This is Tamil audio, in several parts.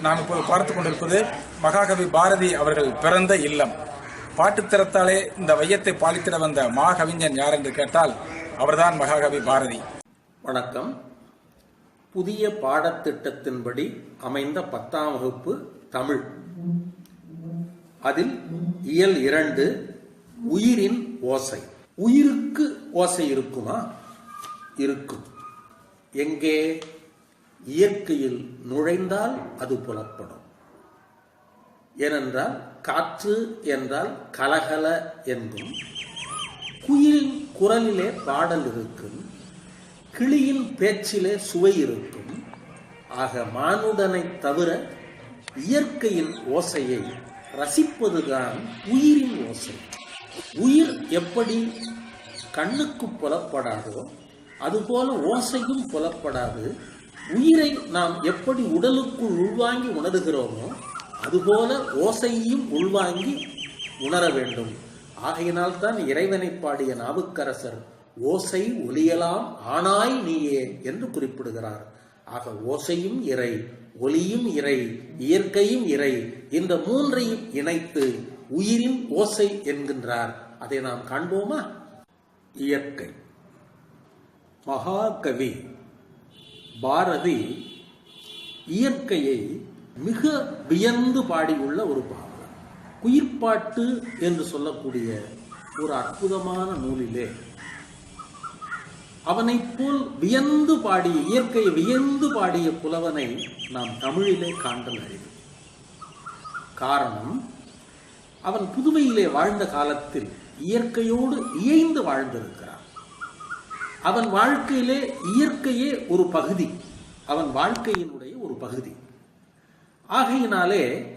நான் இப்போது பார்த்து கொண்டிருப்பது மகாகவி பாரதி அவர்கள் பிறந்த இல்லம். பாட்டுத்திறத்தாலே இந்த வையத்தை பாலித்திட வந்த மாகவிஞன் யார் என்று கேட்டால் அவர்தான் மகாகவி பாரதி. வணக்கம். புதிய பாடத்திட்டத்தின்படி அமைந்த பத்தாம் வகுப்பு தமிழ். அதில் இயல் இரண்டு உயிரின் ஓசை. உயிருக்கு ஓசை இருக்குமா? இருக்கும். எங்கே? இயற்கையில் நுழைந்தால் அது புலப்படும். ஏனென்றால் காற்று என்றால் கலகல என்றும் குயிலின் குரலிலே பாடல் இருக்கும் கிளியின் பேச்சிலே சுவை இருக்கும். ஆக மானுடனை தவிர இயற்கையின் ஓசையை ரசிப்பதுதான் உயிரின் ஓசை. உயிர் எப்படி கண்ணுக்கு புலப்படாதோ அதுபோல ஓசையும் புலப்படாது. உயிரை நாம் எப்படி உடலுக்குள் உள்வாங்கி உணர்கிறோமோ அதுபோல ஓசையையும் உள்வாங்கி உணர வேண்டும். ஆகையினால் தான் இறைவனை பாடிய நாவுக்கரசர் ஓசை ஒலியலாம் ஆனாய் நீயே என்று குறிப்பிடுகிறார். ஆக ஓசையும் இறை ஒலியும் இறை இயற்கையும் இறை இந்த மூன்றையும் இணைத்து உயிரின் ஓசை என்கின்றார். அதை நாம் காண்போமா? இயற்கை. மகாகவி பாரதி இயற்கையை மிக வியந்து பாடியுள்ள ஒரு பாடல் குயிர்பாட்டு என்று சொல்லக்கூடிய ஒரு அற்புதமான நூலிலே அவனைப் போல் வியந்து பாடிய இயற்கையை வியந்து பாடிய புலவனை நாம் தமிழிலே காண்டல் அறிவு. காரணம் அவன் புதுமையிலே வாழ்ந்த காலத்தில் இயற்கையோடு இயைந்து வாழ்ந்திருக்கிறான். அவன் வாழ்க்கையிலே இயற்கையே ஒரு பகுதி. அவன் வாழ்க்கையினுடைய ஒரு பகுதி. ஆகையினாலே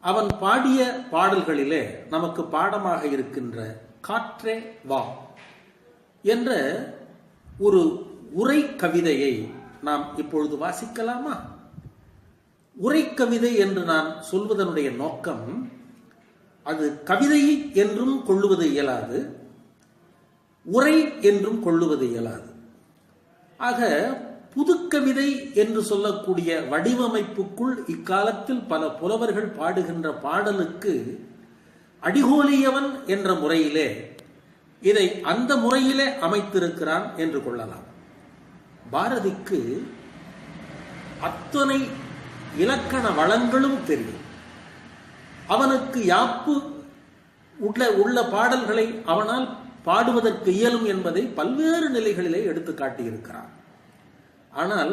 அவன் பாடிய பாடல்களிலே நமக்கு பாடமாக இருக்கின்ற காற்றே வா என்ற ஒரு உரை கவிதையை நாம் இப்பொழுது வாசிக்கலாமா? உரை கவிதை என்று நான் சொல்வதனுடைய நோக்கம் அது கவிதை என்றும் கொள்ளுவது இயலாது. உரை என்றும் கொள்ளுவது இயலாது. ஆக புதுக்கவிதை என்று சொல்லக்கூடிய வடிவமைப்புக்குள் இக்காலத்தில் பல புலவர்கள் பாடுகின்ற பாடலுக்கு அடிகோலியவன் என்ற முறையிலே இதை அந்த முறையிலே அமைத்திருக்கிறான் என்று கொள்ளலாம். பாரதிக்கு அத்தனை இலக்கண வளங்களும் தெரியும். அவனுக்கு யாப்பு உள்ள உள்ள பாடல்களை அவனால் பாடுவதற்கு இயலும் என்பதை பல்வேறு நிலைகளிலே எடுத்து காட்டியிருக்கிறான். ஆனால்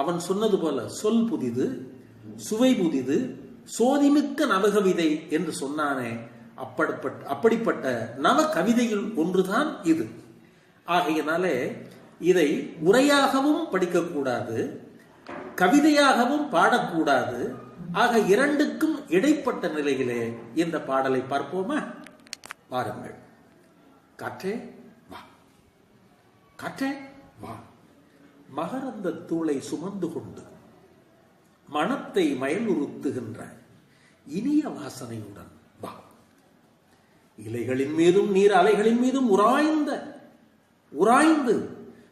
அவன் சொன்னது போல சொல் புதிது சுவை புதிது சோதிமிக்க நவகவிதை என்று சொன்னானே அப்படிப்பட்ட அப்படிப்பட்ட நவ கவிதையில் ஒன்றுதான் இது. ஆகையினாலே இதை உரையாகவும் படிக்கக்கூடாது கவிதையாகவும் பாடக்கூடாது ஆக இரண்டுக்கும் இடைப்பட்ட நிலையிலே இந்த பாடலை பார்ப்போமா? பாருங்கள். காற்றே வா. காற்றே வா. மகரந்த தூளை சுமந்து கொண்டு மனத்தை மயலுறுத்துகின்ற இனிய வாசனையுடன் வா. இலைகளின் மீதும் நீர் அலைகளின் மீதும் உராய்ந்த உராய்ந்து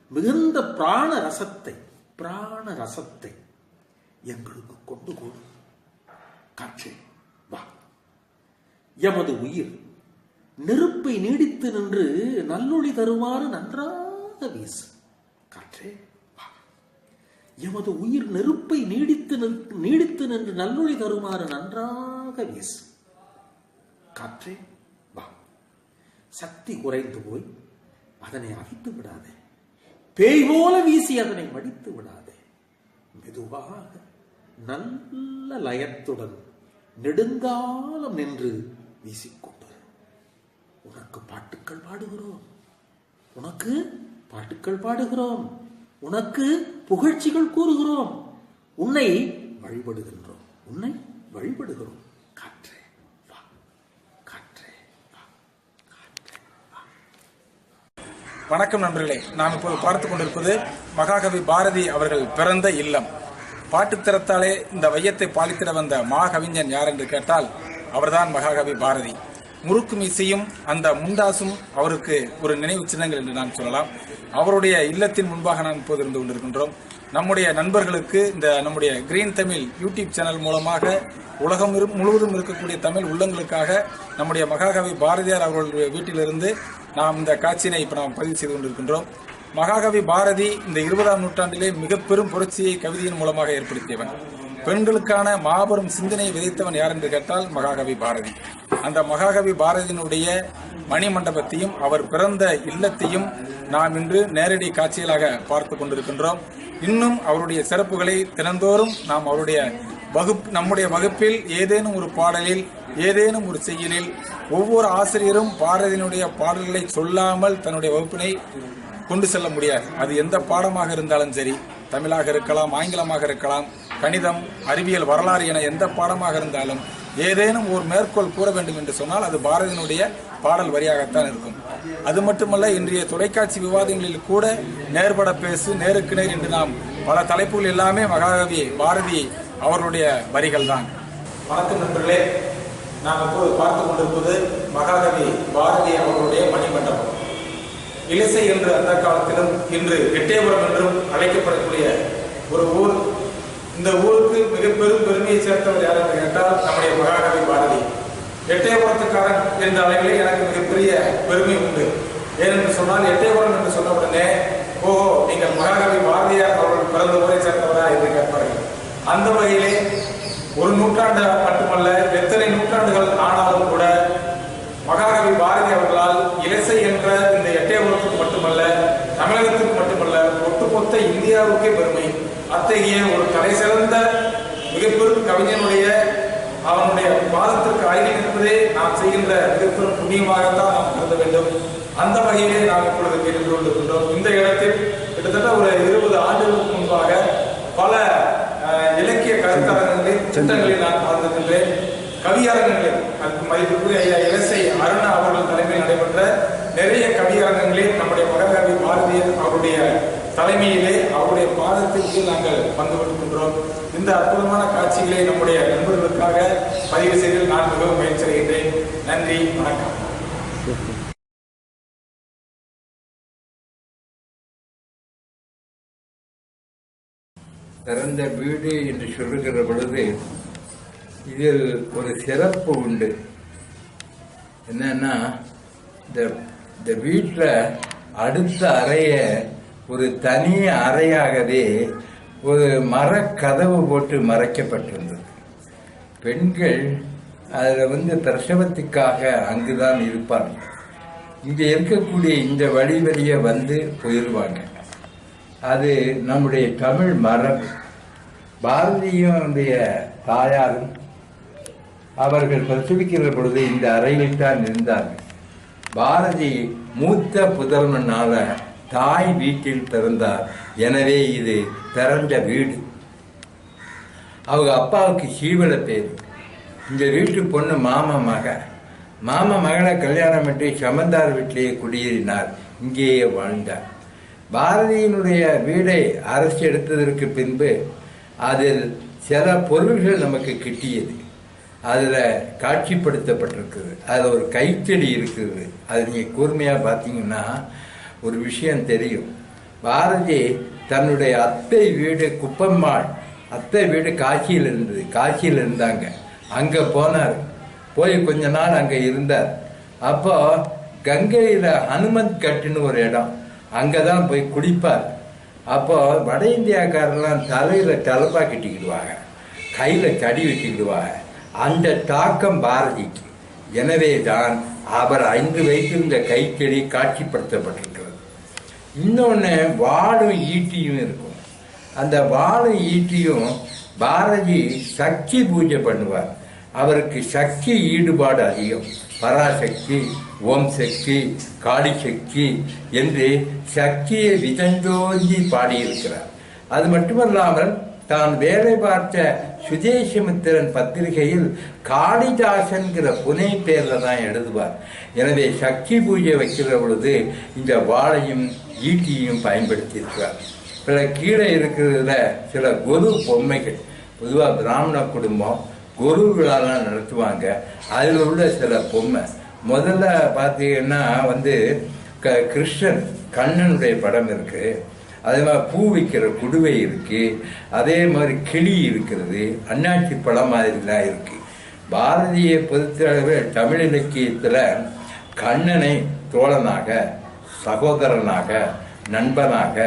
மிகுந்த பிராண ரசத்தை பிராண ரசத்தை எங்களுக்கு கொண்டு கொடு காற்றே வா. எமது உயிர் நெருப்பை நீடித்து நின்று நல்லொளி தருமாறு நன்றாக வீசு. காற்றே எமது உயிர் நெருப்பை நீடித்து நீடித்து நின்று நல்லொளி தருமாறு நன்றாக வீசு. காற்றே வா. சக்தி குறைந்து போய் அதனை அவித்து விடாதே. பேய் போல வீசி அதனை மடித்து விடாதே. மெதுவாக நல்ல லயத்துடன் நெடுங்காலம் நின்று வீசிக்கும் உனக்கு பாட்டுக்கள் பாடுகிறோம். உனக்கு பாட்டுக்கள் பாடுகிறோம். உனக்கு புகழ்ச்சிகள் கூறுகிறோம். உன்னை வழிபடுகின்றோம். உன்னை வழிபடுகிறோம். காற்றே வா. காற்றே வா. காற்றே வா. வணக்கம் நண்பர்களே. நாம் இப்போது பார்த்து கொண்டிருப்பது மகாகவி பாரதி அவர்கள் பிறந்த இல்லம். பாட்டுத் திறத்தாலே இந்த வையத்தை பாலித்திட வந்த மாகவிஞன் யார் என்று கேட்டால் அவர்தான் மகாகவி பாரதி. முறுக்கு மீசையும் அந்த முண்டாசும் அவருக்கு ஒரு நினைவு சின்னங்கள் என்று நான் சொல்லலாம். அவருடைய இல்லத்தின் முன்பாக நாம் இப்போது இருந்து கொண்டிருக்கின்றோம். நம்முடைய நண்பர்களுக்கு இந்த நம்முடைய கிரீன் தமிழ் யூடியூப் சேனல் மூலமாக உலகம் முழுவதும் இருக்கக்கூடிய தமிழ் உள்ளங்களுக்காக நம்முடைய மகாகவி பாரதியார் அவர்களுடைய வீட்டிலிருந்து நாம் இந்த காட்சியினை இப்போ நாம் பதிவு செய்து கொண்டிருக்கின்றோம். மகாகவி பாரதி இந்த இருபதாம் நூற்றாண்டிலே மிக பெரும் புரட்சியை கவிதையின் மூலமாக ஏற்படுத்தியவன். பெண்களுக்கான மாபெரும் சிந்தனையை விதைத்தவன் யார் என்று கேட்டால் மகாகவி பாரதி. அந்த மகாகவி பாரதியினுடைய மணிமண்டபத்தையும் அவர் பிறந்த இல்லத்தையும் நாம் இன்று நேரடி காட்சிகளாக பார்த்து கொண்டிருக்கின்றோம். இன்னும் அவருடைய சிறப்புகளை தினந்தோறும் நாம் அவருடைய வகுப்பு நம்முடைய வகுப்பில் ஏதேனும் ஒரு பாடலில் ஏதேனும் ஒரு செய்யலில் ஒவ்வொரு ஆசிரியரும் பாரதியினுடைய பாடல்களை சொல்லாமல் தன்னுடைய வகுப்பினை கொண்டு செல்ல முடியாது. அது எந்த பாடமாக இருந்தாலும் சரி தமிழாக இருக்கலாம் ஆங்கிலமாக இருக்கலாம் கணிதம் அறிவியல் வரலாறு என எந்த பாடமாக இருந்தாலும் ஏதேனும் ஒரு மேற்கோள் கூற வேண்டும் என்று சொன்னால் அது பாரதியினுடைய பாடல் வரியாகத்தான் இருக்கும். அது மட்டுமல்ல இன்றைய தொலைக்காட்சி விவாதங்களில் கூட நேர்பட பேசு நேருக்கு நேர் என்று நாம் பல தலைப்புகள் எல்லாமே மகாகவி பாரதி அவர்களுடைய வரிகள் தான் வணக்கம் நண்பர்களே. நாம் இப்போது பார்த்து கொண்டிருப்பது மகாகவி பாரதி அவர்களுடைய மணிமண்டபம். இலிசை என்று அந்த காலத்திலும் இன்று எட்டயபுரம் என்றும் அழைக்கப்படக்கூடிய ஒரு ஊர் இந்த ஊருக்கு மிக பெரும் பெருமையை சேர்த்தவர் யார் என்று கேட்டால் நம்முடைய மகாகவி பாரதி. எட்டயபுரத்துக்காரன் என்ற அளவிலே எனக்கு மிகப்பெரிய பெருமை உண்டு. ஏனென்று சொன்னால் எட்டயபுரம் என்று சொன்ன உடனே ஓஹோ நீங்கள் மகாகவி பாரதியார் அவர்கள் பிறந்த ஊரை சேர்ந்தவரா என்று கேட்பார்கள். அந்த வகையிலே ஒரு நூற்றாண்டு மட்டுமல்ல எத்தனை நூற்றாண்டுகள் ஆனாலும் கூட மகாகவி பாரதி அவர்களால் இலசை என்ற இந்த எட்டயபுரத்துக்கு மட்டுமல்ல தமிழகத்துக்கு மட்டுமல்ல ஒட்டுமொத்த இந்தியாவுக்கே பெருமை. அத்தகைய ஒரு தலை சிறந்த மிகப்பெரும் கவிஞனுடைய அவனுடைய பாதத்திற்கு அருகில் இருப்பதே நாம் செய்கின்ற மிகப்பெரும் புண்ணியமாகத்தான் நாம் கருத வேண்டும். அந்த வகையிலே நாம் இப்பொழுது கேட்டு கொண்டிருக்கின்றோம். இந்த இடத்தில் கிட்டத்தட்ட ஒரு இருபது ஆண்டுகளுக்கு முன்பாக பல இலக்கிய கருத்தரங்களில் திட்டங்களில் நான் கலந்திருக்கின்றேன் கவியரங்கங்களில் அதுக்கு மதிப்பிற்குரிய ஐயா இலசை அருணா அவர்கள் தலைமையில் நடைபெற்ற நிறைய கவியரங்கங்களில் நம்முடைய மகாகவி பாரதியர் அவருடைய தலைமையிலே அவருடைய நாங்கள் பங்கு பெற்றுகின்றோம் இந்த அற்புதமான காட்சிகளை நம்முடைய நண்பர்களுக்காக பதிவு செய்து நான் மிகவும் முயற்சி நன்றி வணக்கம். பிறந்த வீடு என்று சொல்லுகிற பொழுது இதில் ஒரு சிறப்பு உண்டு. என்னன்னா இந்த இந்த வீட்டில் அடுத்த அறைய ஒரு தனி அறையாகவே ஒரு மரக்கதவு போட்டு மறைக்கப்பட்டிருந்தது. பெண்கள் அதில் வந்து பிரசவத்துக்காக அங்குதான் இருப்பார்கள் இங்கே இருக்கக்கூடிய இந்த வழி வழியே வந்து போயிடுவாங்க அது நம்முடைய தமிழ் மரபு. பாரதியினுடைய தாயாரும் அவர்கள் பிரசவிக்கிற பொழுது இந்த அறையில் தான் இருந்தார்கள் பாரதி மூத்த புதல்வனால தாய் வீட்டில் பிறந்தார். எனவே இது பிறந்த வீடு. அவங்க அப்பாவுக்கு சீவல பேர். இந்த வீட்டு பொண்ணு மாமா மக. மாமா மகளை கல்யாணம் பண்ணி சமந்தார் வீட்டிலேயே குடியேறினார். இங்கேயே வாழ்ந்தார். பாரதியினுடைய வீடை அரசு எடுத்ததற்கு பின்பு அதில் சில பொருள்கள் நமக்கு கிட்டியது. அதில் காட்சிப்படுத்தப்பட்டிருக்குது அதில் ஒரு கைத்தடி இருக்குது அது நீங்கள் கூர்மையாக பார்த்தீங்கன்னா ஒரு விஷயம் தெரியும். பாரதி தன்னுடைய அத்தை வீடு குப்பம்மாள் அத்தை வீடு காசியில் இருந்தது காசியில் இருந்தாங்க. அங்கே போனார். போய் கொஞ்ச நாள் அங்கே இருந்தார். அப்போ கங்கையில் ஹனுமந்த் கட்டுன்னு ஒரு இடம். அங்கே தான் போய் குடிப்பார். அப்போ வட இந்தியாக்காரெல்லாம் தலையில் தலப்பா கட்டிக்கிடுவாங்க. கையில் தடி வச்சுக்கிடுவாங்க. அந்த தாக்கம் பாரதிக்கு. எனவே தான் அவர் ஐந்து வைத்திருந்த கைத்தடி காட்சிப்படுத்தப்பட்டது. இன்னொன்று வாழும் ஈட்டியும் இருக்கும். அந்த வாழும் ஈட்டியும் பாரதி சக்தி பூஜை பண்ணுவார். அவருக்கு சக்தி ஈடுபாடு அதிகம். பராசக்தி ஓம் சக்தி காளி சக்தி என்று சக்தியை விதந்தோங்கி பாடியிருக்கிறார். அது மட்டுமல்லாமல் தான் வேலை பார்த்த சுதேசமித்திரன் பத்திரிகையில் காளிதாசன்கிற புனை பேரில் தான் எழுதுவார். எனவே சக்தி பூஜை வைக்கிற பொழுது இந்த வாழையும் ஈட்டியையும் பயன்படுத்தியிருக்கிறார். பிற கீழே இருக்கிறதுல சில குரு பொம்மைகள். பொதுவாக பிராமண குடும்பம் குரு விழாலாம் நடத்துவாங்க. அதில் உள்ள சில பொம்மை. முதல்ல பார்த்தீங்கன்னா வந்து க கிருஷ்ணன் கண்ணனுடைய படம் இருக்குது அதே மாதிரி பூ வைக்கிற குடுவை இருக்குது அதே மாதிரி கிளி இருக்கிறது அன்னாச்சி பழம் மாதிரிலாம் இருக்குது பாரதியை பொறுத்தளவில் தமிழ் இலக்கியத்தில் கண்ணனை தோழனாக சகோதரனாக நண்பனாக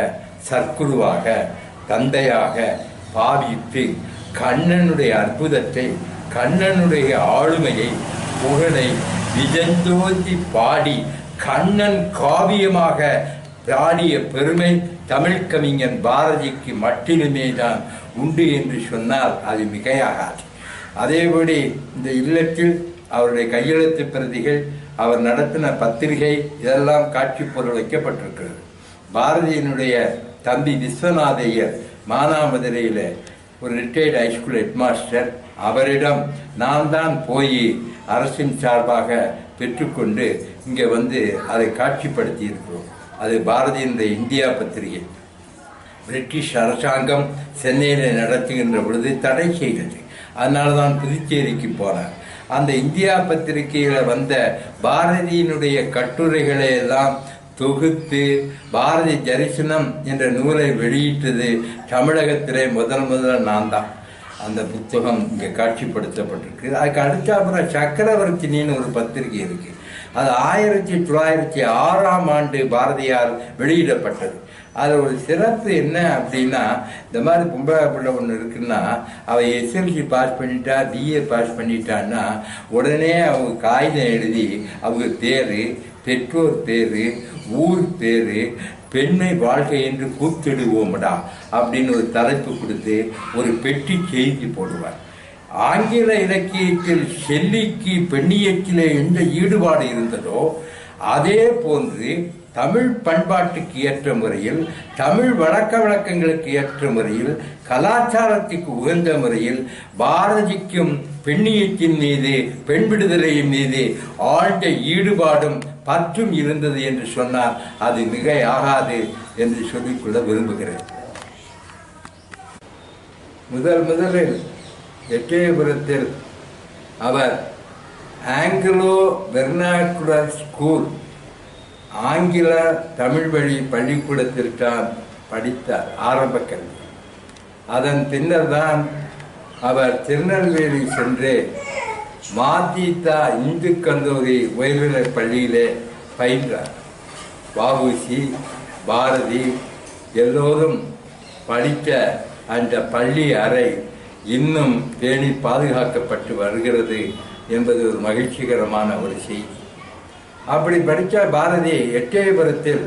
சற்குருவாக தந்தையாக பாவித்து கண்ணனுடைய அற்புதத்தை கண்ணனுடைய ஆளுமையை புகழை விஜந்தோதி பாடி கண்ணன் காவியமாக பாடிய பெருமை தமிழ் கவிஞன் பாரதிக்கு மட்டிலுமே தான் உண்டு என்று சொன்னால் அது மிகையாகாது. அதேபடி இந்த இல்லத்தில் அவருடைய கையெழுத்து பிரதிகள் அவர் நடத்தின பத்திரிகை இதெல்லாம் காட்சி பொருள் வைக்கப்பட்டிருக்கிறது. பாரதியினுடைய தம்பி விஸ்வநாதையர் மானாமதுரையில் ஒரு ரிட்டையர்டு ஹைஸ்கூல் ஹெட்மாஸ்டர் அவரிடம் நான் தான் போய் அரசின் சார்பாக பெற்றுக்கொண்டு இங்கே வந்து அதை காட்சிப்படுத்தி இருக்கிறோம் அது பாரதியினுடைய இந்தியா பத்திரிகை. பிரிட்டிஷ் அரசாங்கம் சென்னையில் நடத்துகின்ற பொழுது தடை செய்தது. அதனால தான் புதுச்சேரிக்கு போனார். அந்த இந்தியா பத்திரிகையில் வந்த பாரதியினுடைய கட்டுரைகளை எல்லாம் தொகுத்து பாரதி தரிசனம் என்ற நூலை வெளியிட்டது தமிழகத்திலே முதல் முதல் நான் தான். அந்த புத்தகம் இங்கே காட்சிப்படுத்தப்பட்டிருக்கு. அதுக்கு அடுத்த அப்புறம் சக்கரவர்த்தினின்னு ஒரு பத்திரிகை இருக்குது அது ஆயிரத்தி தொள்ளாயிரத்தி ஆறாம் ஆண்டு பாரதியார் வெளியிடப்பட்டது. அதில் ஒரு சிறப்பு என்ன அப்படின்னா இந்த மாதிரி பொம்பளை பிள்ளை ஒன்று இருக்குன்னா அவள் எஸ்எல்சி பாஸ் பண்ணிட்டா பிஏ பாஸ் பண்ணிட்டான்னா உடனே அவங்க காகிதம் எழுதி அவங்க பேர் பெற்றோர் பேர் ஊர் பேர் பெண்ணை வாழ்க்கை என்று கூத்திடுவோம்டா அப்படின்னு ஒரு தலைப்பு கொடுத்து ஒரு பெட்டி செய்தி போடுவார். ஆங்கில இலக்கியத்தில் ஷெல்லிக்கு பெண்ணியத்திலே எந்த ஈடுபாடு இருந்ததோ அதே போன்று தமிழ் பண்பாட்டுக்கு ஏற்ற முறையில் தமிழ் வழக்க வழக்கங்களுக்கு ஏற்ற முறையில் கலாச்சாரத்துக்கு உகந்த முறையில் பாரதிக்கும் பெண்ணியத்தின் மீது பெண் விடுதலையின் மீது ஆழ்ந்த ஈடுபாடும் பற்றும் இருந்தது என்று சொன்னால் அது மிகையாகாது என்று சொல்லிக்கொள்ள விரும்புகிறேன். முதல் முதலில் எட்டயபுரத்தில் அவர் ஆங்கிலோ வெர்னாக்குலர் ஸ்கூல் ஆங்கில தமிழ் வழி பள்ளிக்கூடத்தில் தான் படித்தார் ஆரம்ப கல்வி. அதன் பின்னர் தான் அவர் திருநெல்வேலி சென்று மாதீதா இந்து கல்லூரி உயர்நிலைப் பள்ளியிலே பயின்றார். வஉசி பாரதி எல்லோரும் படித்த அந்த பள்ளி அறை இன்னும் பேணி பாதுகாக்கப்பட்டு வருகிறது என்பது ஒரு மகிழ்ச்சிகரமான ஒரு செய்தி. அப்படி படித்த பாரதி எட்டயபுரத்தில்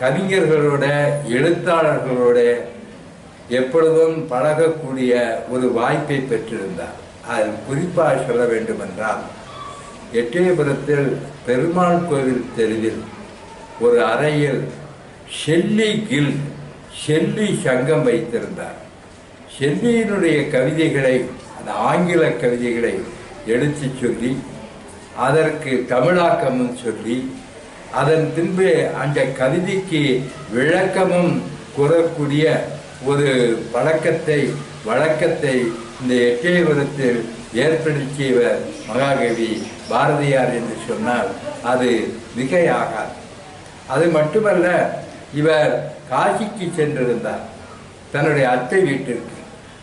கவிஞர்களோட எழுத்தாளர்களோட எப்பொழுதும் பழகக்கூடிய ஒரு வாய்ப்பை பெற்றிருந்தார். அது குறிப்பாக சொல்ல வேண்டுமென்றால் எட்டயபுரத்தில் பெருமாள் கோவில் தெருவில் ஒரு அறையில் ஷெல்லி கில் ஷெல்லி சங்கம் வைத்திருந்தார். ஷெல்லியினுடைய கவிதைகளை அந்த ஆங்கில கவிதைகளை எடுத்துச் சொல்லி அதற்கு தமிழாக்கமும் சொல்லி அதன் பின்பு அந்த கவிதைக்கு விளக்கமும் கூறக்கூடிய ஒரு பழக்கத்தை வழக்கத்தை இந்த எட்டயபுரத்தில் ஏற்படுத்தியவர் மகாகவி பாரதியார் என்று சொன்னால் அது மிகையாகாது. அது மட்டுமல்ல இவர் காசிக்கு சென்றிருந்தார். தன்னுடைய அத்தை வீட்டிற்கு.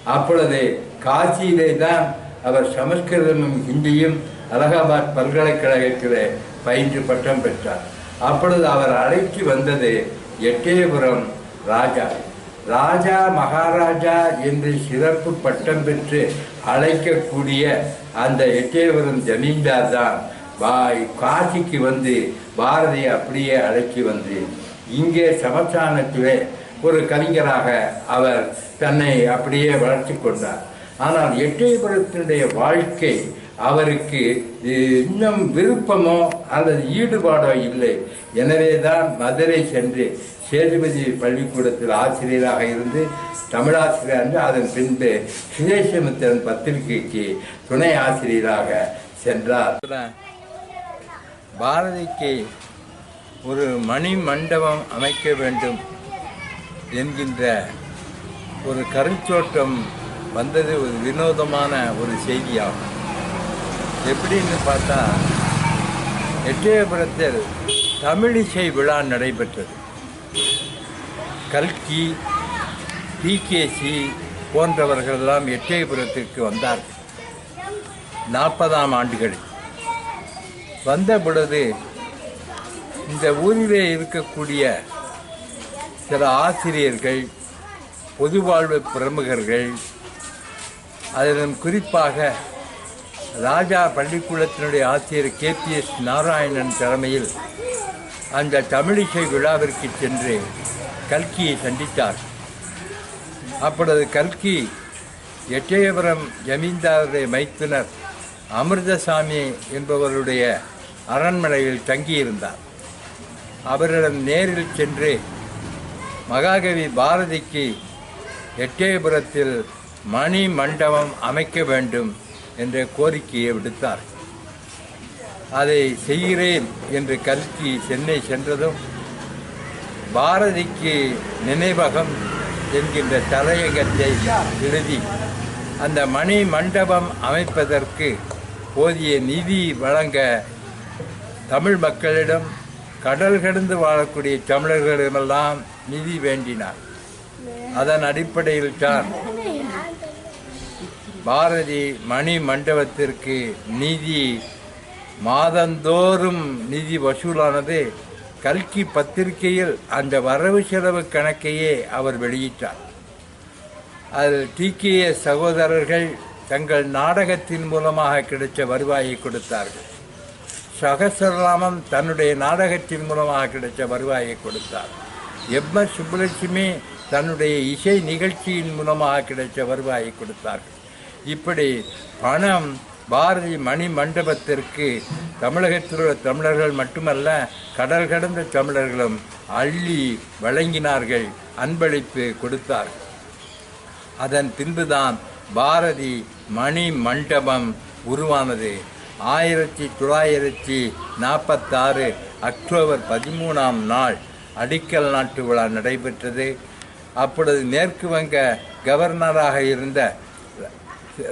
அப்பொழுது காசியிலே தான் அவர் சமஸ்கிருதமும் ஹிந்தியும் அலகாபாத் பல்கலைக்கழகத்தில் பயின்று பட்டம் பெற்றார். அப்பொழுது அவர் அழைத்து வந்தது எட்டயபுரம் ராஜா. ராஜா மகாராஜா என்று சிறப்பு பட்டம் பெற்று அழைக்கக்கூடிய அந்த எட்டயபுரம் ஜமீன்தார் தான் வா காசிக்கு வந்து பாரதியை அப்படியே அழைச்சி வந்து இங்கே சமஸ்தானத்திலே ஒரு கவிஞராக அவர் தன்னை அப்படியே வளர்த்தி கொண்டார். ஆனால் எட்டயபுரத்தினுடைய வாழ்க்கை அவருக்கு இன்னும் விருப்பமோ அல்லது ஈடுபாடோ இல்லை. எனவே தான் மதுரை சென்று சேதுபதி பள்ளிக்கூடத்தில் ஆசிரியராக இருந்து தமிழாசிரியர் என்று அதன் பின்பு சுதேசமித்திரன் பத்திரிகைக்கு துணை ஆசிரியராக சென்றார். பாரதிக்கு ஒரு மணி மண்டபம் அமைக்க வேண்டும் என்கின்ற ஒரு கருச்சோட்டம் வந்தது ஒரு வினோதமான ஒரு செய்தியாகும். எப்படின்னு பார்த்தா எட்டயபுரத்தில் தமிழிசை விழா நடைபெற்றது. கல்கி டிகேசி போன்றவர்களெல்லாம் எட்டயபுரத்திற்கு வந்தார்கள். நாற்பதாம் ஆண்டுகளில். வந்த பொழுது இந்த ஊரிலே இருக்கக்கூடிய சில ஆசிரியர்கள் பொது வாழ்வு பிரமுகர்கள் அதிலும் குறிப்பாக ராஜா பள்ளிக்கூடத்தினுடைய ஆசிரியர் கேபிஎஸ் நாராயணன் தலைமையில் அந்த தமிழிசை விழாவிற்கு சென்று கல்கியை சந்தித்தார். அப்பொழுது கல்கி எட்டயபுரம் ஜமீன்தாருடைய மைத்துனர் அமிர்தசாமி என்பவருடைய அரண்மனையில் தங்கியிருந்தார். அவரிடம் நேரில் சென்று மகாகவி பாரதிக்கு எட்டயபுரத்தில் மணி மண்டபம் அமைக்க வேண்டும் என்ற கோரிக்கையை விடுத்தார். அதை செய்கிறேன் என்று கல்கி சென்னை சென்றதும் பாரதிக்கு நினைவகம் என்கின்ற தலையங்கத்தை எழுதி அந்த மணி மண்டபம் அமைப்பதற்கு போதிய நிதி வழங்க தமிழ் மக்களிடம் கடல் கடந்து வாழக்கூடிய தமிழர்களிடமெல்லாம் நிதி வேண்டினார். அதன் அடிப்படையில் தான் பாரதி மணி மண்டபத்திற்கு நிதி மாதந்தோறும் நிதி வசூலானது கல்கி பத்திரிகையில் அந்த வரவு செலவு கணக்கையே அவர் வெளியிட்டார். அதில் டிகேஏ சகோதரர்கள் தங்கள் நாடகத்தின் மூலமாக கிடைச்ச வருவாயை கொடுத்தார்கள். சகசரராமன் தன்னுடைய நாடகத்தின் மூலமாக கிடைச்ச வருவாயை கொடுத்தார். எம். எஸ். சுப்புலட்சுமி தன்னுடைய இசை நிகழ்ச்சியின் மூலமாக கிடைத்த வருவாயை கொடுத்தார்கள். இப்படி பணம் பாரதி மணி மண்டபத்திற்கு தமிழகத்தில் உள்ள தமிழர்கள் மட்டுமல்ல கடல் கடந்த தமிழர்களும் அள்ளி வழங்கினார்கள் அன்பளிப்பு கொடுத்தார்கள். அதன் பின்புதான் பாரதி மணி மண்டபம் உருவானது. ஆயிரத்தி தொள்ளாயிரத்தி நாற்பத்தாறு அக்டோபர் பதிமூணாம் நாள் அடிக்கல் நாட்டு விழா நடைபெற்றது. அப்பொழுது மேற்கு வங்க கவர்னராக இருந்த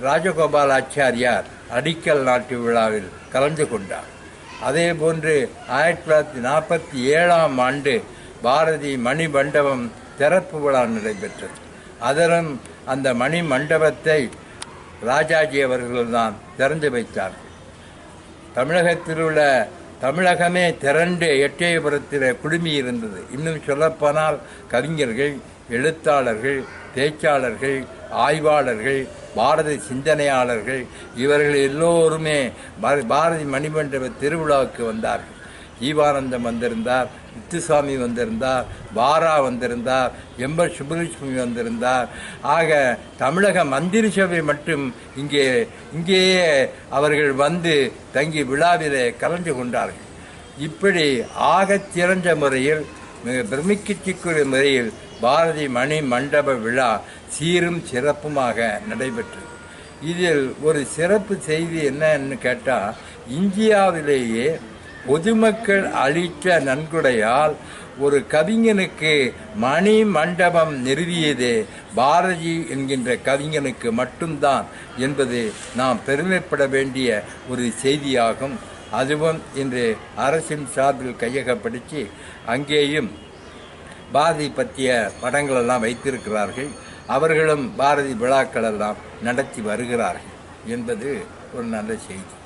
ராஜகோபால் ஆச்சாரியார் அடிக்கல் நாட்டு விழாவில் கலந்து கொண்டார். அதே போன்று ஆயிரத்தி தொள்ளாயிரத்தி நாற்பத்தி ஏழாம் ஆண்டு பாரதி மணி மண்டபம் திறப்பு விழா நடைபெற்றது. அதனும் அந்த மணி மண்டபத்தை ராஜாஜி அவர்கள்தான் திறந்து வைத்தார்கள். தமிழகத்தில் உள்ள தமிழகமே திரண்டு எட்டயபுரத்தில் குழுமி இருந்தது இன்னும் சொல்லப்போனால் கவிஞர்கள் எழுத்தாளர்கள் பேச்சாளர்கள் ஆய்வாளர்கள் பாரதி சிந்தனையாளர்கள் இவர்கள் எல்லோருமே பார- பாரதி மணிமண்டப திருவிழாவுக்கு வந்தார்கள். ஜீவானந்தம் வந்திருந்தார். முத்துசாமி வந்திருந்தார் பாரா வந்திருந்தார் எம்பர் சுப்புலட்சுமி வந்திருந்தார். ஆக தமிழக மந்திரி சபை மட்டும் இங்கே இங்கேயே அவர்கள் வந்து தங்கி விழாவிலே கலந்து கொண்டார்கள். இப்படி ஆகச் சிறந்த முறையில் மிக பிரமிக்கத்தக்குரிய முறையில் பாரதி மணி மண்டப விழா சீரும் சிறப்புமாக நடைபெற்றது. இதில் ஒரு சிறப்பு செய்தி என்னன்னு கேட்டால் இந்தியாவிலேயே பொதுமக்கள் அளித்த நன்கொடையால் ஒரு கவிஞனுக்கு மணி மண்டபம் நிறுவியதே. பாரதி என்கின்ற கவிஞனுக்கு மட்டும்தான் என்பது நாம் பெருமைப்பட வேண்டிய ஒரு செய்தியாகும். அதுவும் இன்று அரசின் சார்பில் கையகப்படுத்தி அங்கேயும் பாரதி பற்றிய படங்களெல்லாம் வைத்திருக்கிறார்கள். அவர்களும் பாரதி விழாக்கள் எல்லாம் நடத்தி வருகிறார்கள் என்பது ஒரு நல்ல செய்தி.